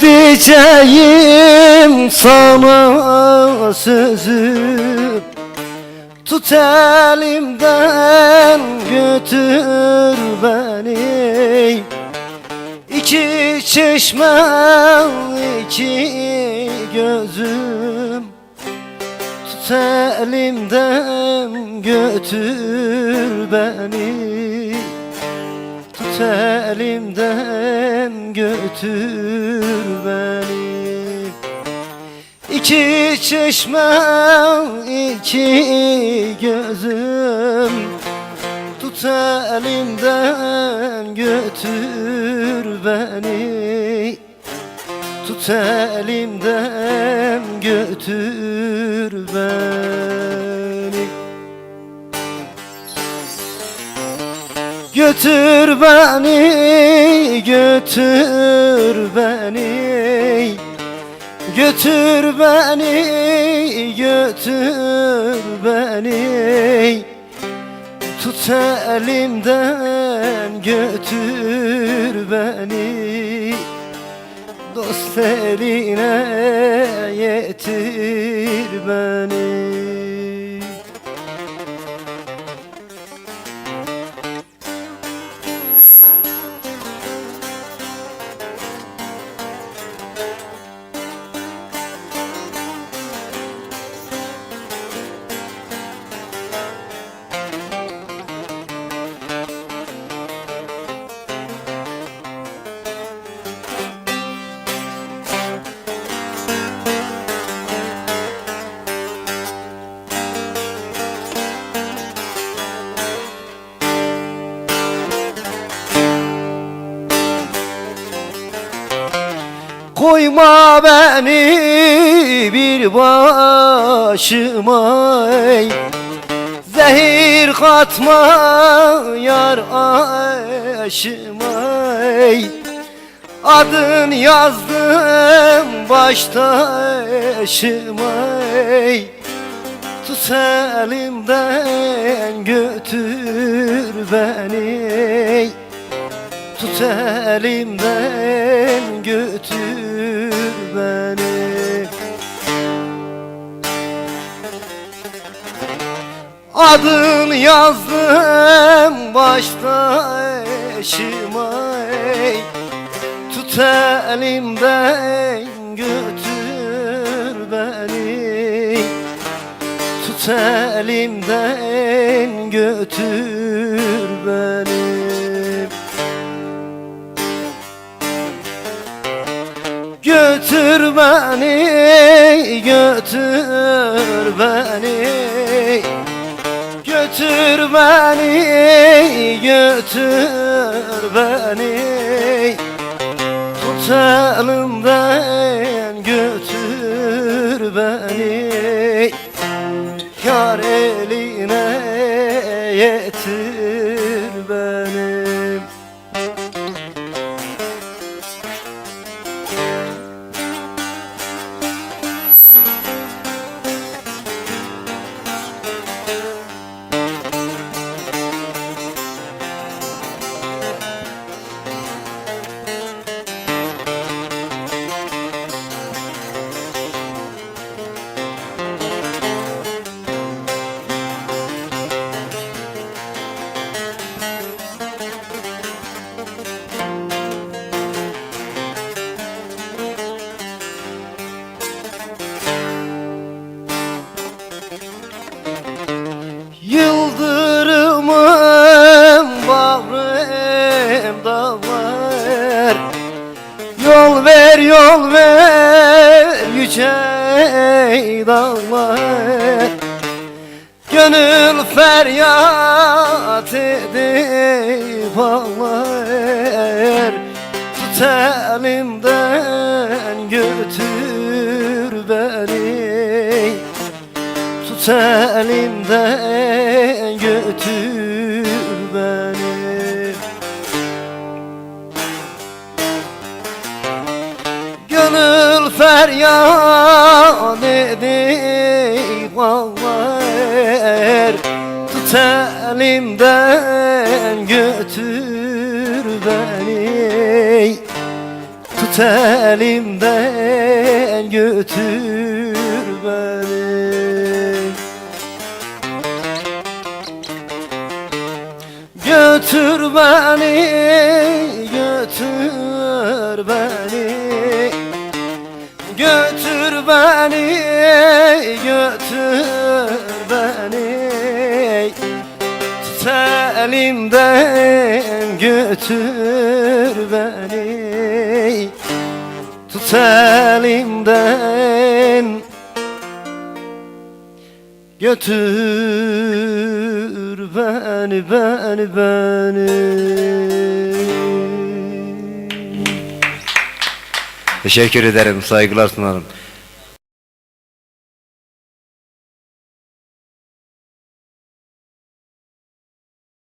diyeceğim sana sözüm Tut elimden götür beni. İki çeşme iki gözüm. Tut elimden götür beni. Tut elimden götür beni. İki çeşme iki gözüm. Tut elimden götür beni. Tut elimden götür beni Götür beni, götür beni. Götür beni, götür beni. Tut elimden götür beni. Dost eline yetir beni Koyma beni bir başıma ey. Zehir katma yar aşıma ey. Adın yazdım baş taşıma ey. Tut elimden götür beni Tut elimden götür beni. Adın yazdım başta eşime. Tut elimden götür beni. Tut elimden götür Götür beni, götür beni. Götür beni, götür beni. Tut Yıldırımım bağrım dağlar. Yol ver yol ver yüce dağlar. Gönül feryat edip ağlar. Tut elimden götür Tut elimden götür beni. Gönül feryat edip ağlar. Tut elimden götür beni. Tut elimden götür Götür beni, götür beni. Götür beni, götür beni. Tut elimden götür beni. Tut elimden Götür beni, beni, beni Teşekkür ederim, saygılar sunarım.